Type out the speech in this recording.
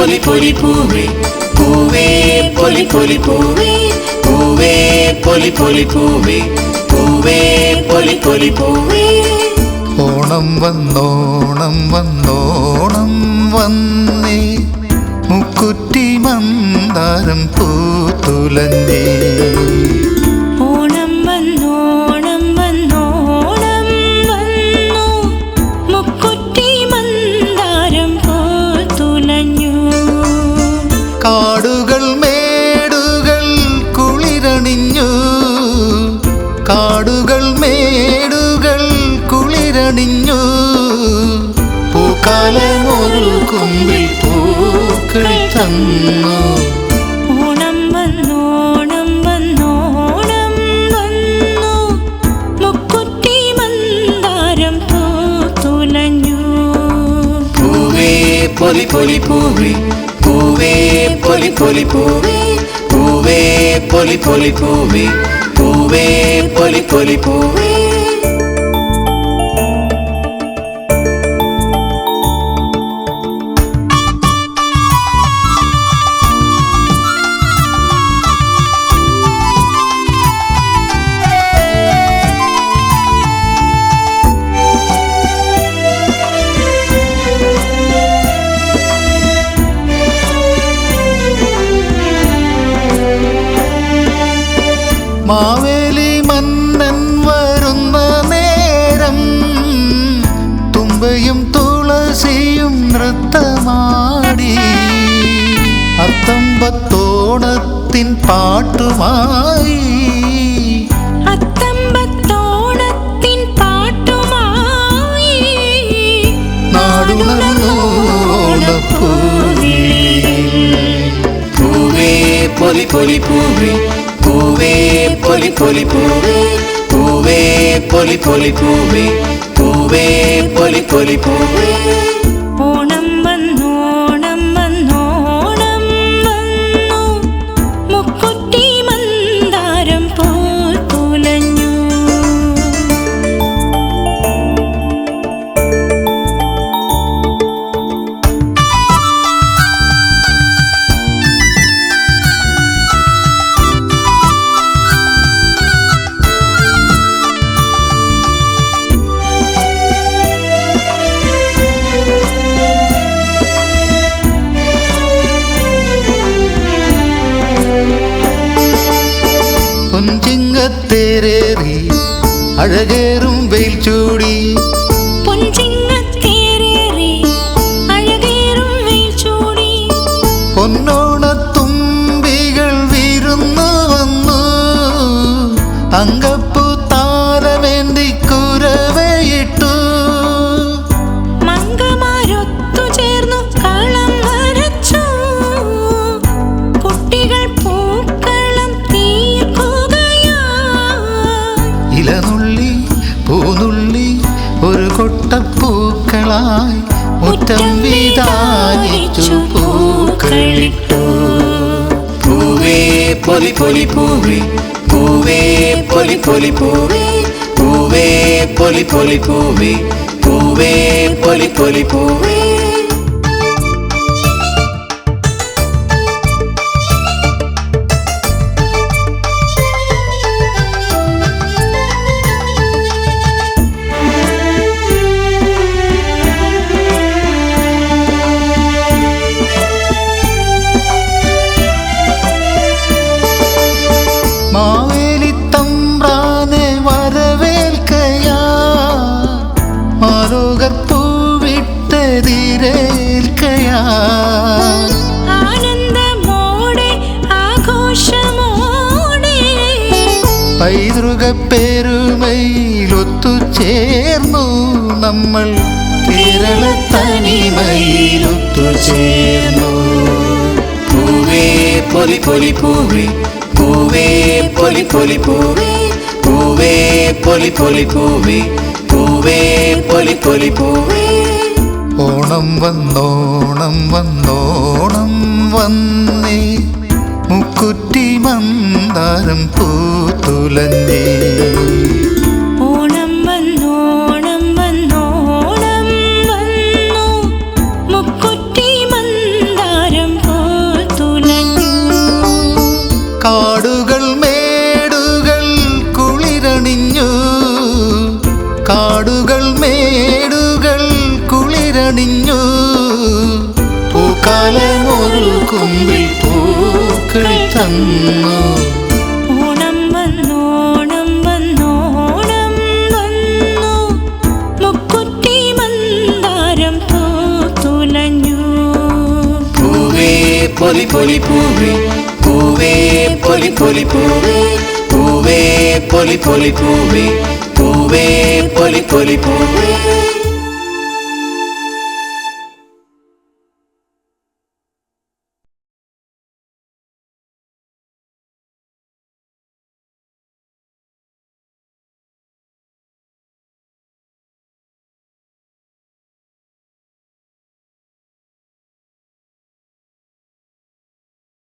പൊലി പൊലി പൂവേ പൂവേ പൊലി പൊലി പൂവേ പൂവേ പൊലി പൊലി പൂവേ പൂവേ പൊലി പൊലി പൂവേ. ഓണം വന്നോണം വന്നോണം വന്നേ. മുക്കുറ്റി മന്ദാരം പൂത്തുലഞ്ഞേ. പൂക്കാലമൊരു കൊമ്പിൽ പൂക്കൾ തന്നു. ഓണം വന്നോണം വന്നോണം വന്നു മുക്കുറ്റി മന്ദാരം പോത്തുലഞ്ഞു പൂവേ പൊലി പൊലി പൂവേ പൂവേ പൊലി പൊലി പൂവേ പൂവേ പൊലി പൊലി പൂവേ പൂവേ പൊലി പൊലി പൂവേ. മാവേലി മന്നൻ വരുന്ന നേരം തുമ്പയും തുളസിയും നൃത്തമാടി അത്തമ്പത്തോണത്തിൻ പാട്ടുമായി അത്തമ്പത്തോണത്തിൻ പാട്ടുമായി നാടുണർന്നു ഓണപ്പൂവിളി. പൂവേ പൊലി പൊലി പൂവേ പൂവേ പൊലി പൊലി പൂവേ പൂവേ പൊലി പൊലി പൂവേ പൂവേ പൊലി പൊലി പൂവേ പൊഞ്ചിങ്ങത്തേരേറി അഴകേറും വെയിൽ ചൂടി. പൊന്നോണത്തുമ്പികൾ വിരുന്നു വന്നു. അങ്കപ്പു പൂവേ പൂവേ പൂവേ പൂവേ പൊലി പൊലി പൂവേ പൂവേ പൊലി പൊലി പൂവേ. പൈതൃക പേരുമയിലൊത്തു ചേർന്നു നമ്മൾ. കേരള തനിമയിലൊത്തു ചേർന്നു പൂവേ പൊലി പൊലി പൂവേ പൂവേ പൊലി പൊലി പൂവേ പൂവേ പൊലി പൊലി പൂവേ പൂവേ പൊലി പൊലി പൂവേ. ഓണം വന്നോണം വന്നോണം വന്നേ. മുക്കുറ്റി മന്ദാരം പൂത്തുലഞ്ഞേ. കുമ്പിൽ പൂക്കൾ തന്നു. ഓണം വന്നോണം വന്നോണം വന്നു മുക്കുറ്റി മന്ദാരം പൂത്തുലഞ്ഞു പൂവേ പൊലി പൊലി പൂവേ പൂവേ പൊലി പൊലി പൂവേ പൂവേ പൊലി പൊലി പൂവേ പൂവേ പൊലി പൊലി പൂവേ.